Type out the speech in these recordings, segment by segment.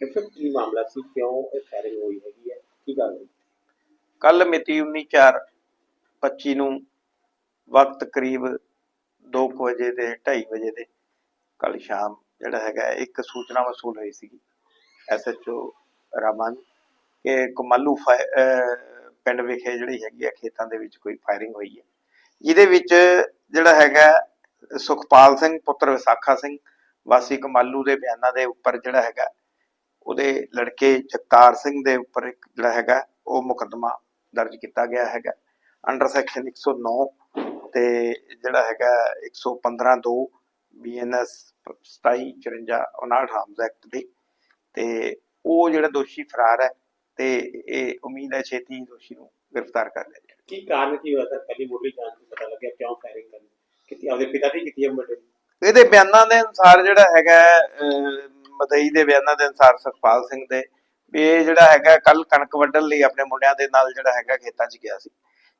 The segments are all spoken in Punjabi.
ਡਾਕਟਰ ਸਾਹਿਬ ਕੀ ਮਾਮਲਾ ਸੀ? ਕਿਉਂ ਇਹ ਫਾਇਰਿੰਗ ਹੋਈ ਹੈਗੀ ਹੈ? ਕੀ ਗੱਲ ਹੋਈ? ਕੱਲ ਮਿਤੀ 19/4/25 ਨੂੰ ਵਕਤ ਕਰੀਬ 2 ਵਜੇ ਦੇ 2:30 ਵਜੇ ਦੇ ਕੱਲ ਸ਼ਾਮ ਜਿਹੜਾ ਹੈਗਾ ਇੱਕ ਸੂਚਨਾ ਵਸੂਲ ਹੋਈ ਸੀਗੀ। ਐਸਐਚਓ ਰਾਮਨ ਕਿ ਕਮਾਲੂ ਪਿੰਡ ਵਿਖੇ ਜਿਹੜੀ ਹੈਗੀ ਆ ਖੇਤਾਂ ਦੇ ਵਿੱਚ ਕੋਈ ਫਾਇਰਿੰਗ ਹੋਈ ਹੈ। ਜਿਹਦੇ ਵਿੱਚ ਜਿਹੜਾ ਹੈਗਾ ਸੁਖਪਾਲ ਸਿੰਘ, ਪੁੱਤਰ ਵਿਸਾਖਾ ਸਿੰਘ, ਵਾਸੀ ਕਮਾਲੂ ਦੇ ਬਿਆਨਾਂ ਦੇ ਉੱਪਰ ਜਿਹੜਾ ਹੈਗਾ ਉਹਦੇ ਲੜਕੇ ਜਗਤਾਰ ਸਿੰਘ ਦੇ ਉੱਪਰ ਇੱਕ ਜਿਹੜਾ ਹੈਗਾ ਉਹ ਮੁਕੱਦਮਾ ਦਰਜ ਕੀਤਾ ਗਿਆ ਹੈਗਾ। ਅੰਡਰ ਸੈਕਸ਼ਨ 109 ਤੇ ਜਿਹੜਾ ਹੈਗਾ 115 2 ਬੀਐਨਐਸ 27 54 59 ਹਾਰਮਸ ਐਕਟ ਦੇ ਤੇ ਉਹ ਜਿਹੜਾ ਦੋਸ਼ੀ ਫਰਾਰ ਹੈ ਤੇ ਇਹ ਉਮੀਦ ਹੈ ਛੇਤੀ ਦੋਸ਼ੀ ਨੂੰ ਗ੍ਰਿਫਤਾਰ ਕਰ ਲਿਆ ਜਾਏਗਾ ਕੀ ਕਾਰਨ ਕੀ ਹੋਇਆ ਸਰ? ਪਹਿਲੀ ਮੁੱਢਲੀ ਜਾਂਚ ਤੋਂ ਪਤਾ ਲੱਗਿਆ ਕਿਉਂ ਫਾਇਰਿੰਗ ਕਰਨੀ? ਕਿਤੇ ਆਪਦੇ ਪਿਤਾ ਦੀ ਕੀਤੀ ਹੈ ਇਹਦੇ ਬਿਆਨਾਂ ਦੇ ਅਨੁਸਾਰ ਜਿਹੜਾ ਹੈਗਾ ਮਦਈ ਦੇ ਬਿਆਨਾਂ ਦੇ ਅਨੁਸਾਰ ਸੁਖਪਾਲ ਸਿੰਘ ਦੇ ਵੀ ਇਹ ਜਿਹੜਾ ਹੈਗਾ ਕੱਲ ਕਣਕ ਵੱਢਣ ਲਈ ਆਪਣੇ ਮੁੰਡਿਆਂ ਦੇ ਨਾਲ ਜਿਹੜਾ ਹੈਗਾ ਖੇਤਾਂ 'ਚ ਗਿਆ ਸੀ।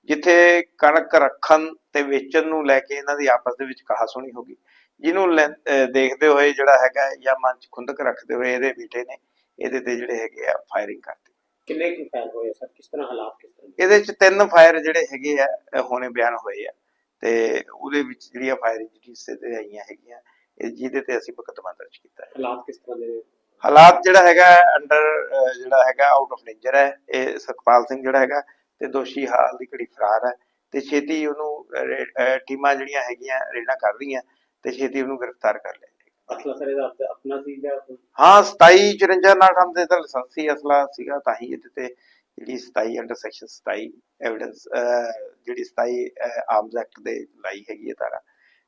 ਜਿੱਥੇ ਕਣਕ ਰੱਖਣ ਤੇ ਵੇਚਣ ਨੂੰ ਲੈ ਕੇ ਇਹਨਾਂ ਦੀ ਆਪਸ ਦੇ ਵਿੱਚ ਕਹਾ ਸੁਣੀ ਹੋਗੀ ਜਿਹਨੂੰ ਲੈ- ਅਹ, ਦੇਖਦੇ ਹੋਏ ਜਿਹੜਾ ਹੈਗਾ ਜਾਂ ਮਨ 'ਚ ਖੁੰਦਕ ਰੱਖਦੇ ਹੋਏ ਇਹਦੇ ਬੇਟੇ ਨੇ ਇਹਦੇ ਤੇ ਜਿਹੜੇ ਹੈਗੇ ਆ ਫਾਇਰਿੰਗ ਕਰਤੀ ਕਿੰਨੇ ਕੀ ਫਾਇਰ ਹੋਏ ਸਰ? ਕਿਸ ਤਰ੍ਹਾਂ ਹਾਲਾਤ ਕਿਸ ਤਰ੍ਹਾਂ? ਇਹਦੇ 'ਚ ਤਿੰਨ ਫਾਇਰ ਜਿਹੜੇ ਹੈਗੇ ਆ ਹੁਣੇ ਬਿਆਨ ਹੋਏ ਆ। ਤੇ ਉਹਦੇ ਵਿੱਚ ਜਿਹੜੀਆਂ ਫਾਇਰਿੰਗ ਜਿਹੜੀ ਤੇ ਆਈਆਂ ਹੈਗੀਆਂ ਜਿਹਦੇ ਤੇ ਅਸੀਂ ਮੁਕੱਦਮਾ ਦਰਜ ਕੀਤਾ ਹੈ ਹਾਲਾਤ ਕਿਸ ਤਰ੍ਹਾਂ ਦੇ? ਹਾਲਾਤ ਜਿਹੜਾ ਹੈਗਾ ਅੰਡਰ ਜਿਹੜਾ ਹੈਗਾ ਆਊਟ ਆਫ ਡੇਂਜਰ ਹੈ ਇਹ ਸੁਖਪਾਲ ਸਿੰਘ ਜਿਹੜਾ ਹੈਗਾ ਤੇ ਦੋਸ਼ੀ ਹਾਲ ਦੀ ਘੜੀ ਫਰਾਰ ਹੈ ਤੇ ਛੇਤੀ ਉਹਨੂੰ ਟੀਮਾਂ ਜਿਹੜੀਆਂ ਹੈਗੀਆਂ ਰੇਡਾਂ ਕਰ ਰਹੀਆਂ ਤੇ ਛੇਤੀ ਉਹਨੂੰ ਗ੍ਰਿਫਤਾਰ ਕਰ ਲਿਆ ਅਸਲਾ ਸਰ ਇਹਦਾ ਆਪਣਾ ਸੀ ਜਾਂ ਕੋਈ? ਹਾਂ 27 54 ਨਾਲ ਹਮ ਦੇ ਤਾਂ ਲਾਇਸੈਂਸੀ ਅਸਲਾ ਸੀਗਾ ਤਾਂ ਹੀ ਇਹਦੇ ਤੇ ਜਿਹੜੀ 27 ਅੰਡਰ ਸੈਕਸ਼ਨ 27 ਐਵੀਡੈਂਸ ਜਿਹੜੀ 27 ਆਰਮਸ ਐਕਟ ਦੇ ਲਾਈ ਹੈਗੀ ਹੈ ਤਾਰਾ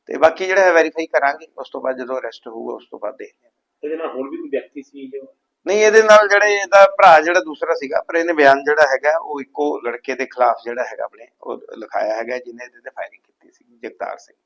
ਤੇ ਬਾਕੀ ਜਿਹੜਾ ਹੈ ਵੈਰੀਫਾਈ ਕਰਾਂਗੇ ਉਸ ਤੋਂ ਬਾਅਦ ਜਦੋਂ ਅਰੈਸਟ ਹੋਊਗਾ ਉਸ ਤੋਂ ਬਾਅਦ ਦੇਖਦੇ ਹਾਂ। ਇਹਦੇ ਨਾਲ ਹੋਰ ਵੀ ਕੋਈ ਵਿਅਕਤੀ ਸੀ ਜੋ ਨਹੀਂ ਇਹਦੇ ਨਾਲ ਜਿਹੜੇ ਇਹਦਾ ਭਰਾ ਜਿਹੜਾ ਦੂਸਰਾ ਸੀਗਾ ਪਰ ਇਹਨੇ ਬਿਆਨ ਜਿਹੜਾ ਹੈਗਾ ਉਹ ਇੱਕੋ ਲੜਕੇ ਦੇ ਖਿਲਾਫ ਜਿਹੜਾ ਹੈਗਾ ਆਪਣੇ ਉਹ ਲਿਖਾਇਆ ਹੈਗਾ ਜਿਹਨੇ ਇਹਦੇ ਤੇ ਫਾਇਰਿੰਗ ਕੀਤੀ ਸੀ ਜਗਤਾਰ ਸਿੰਘ।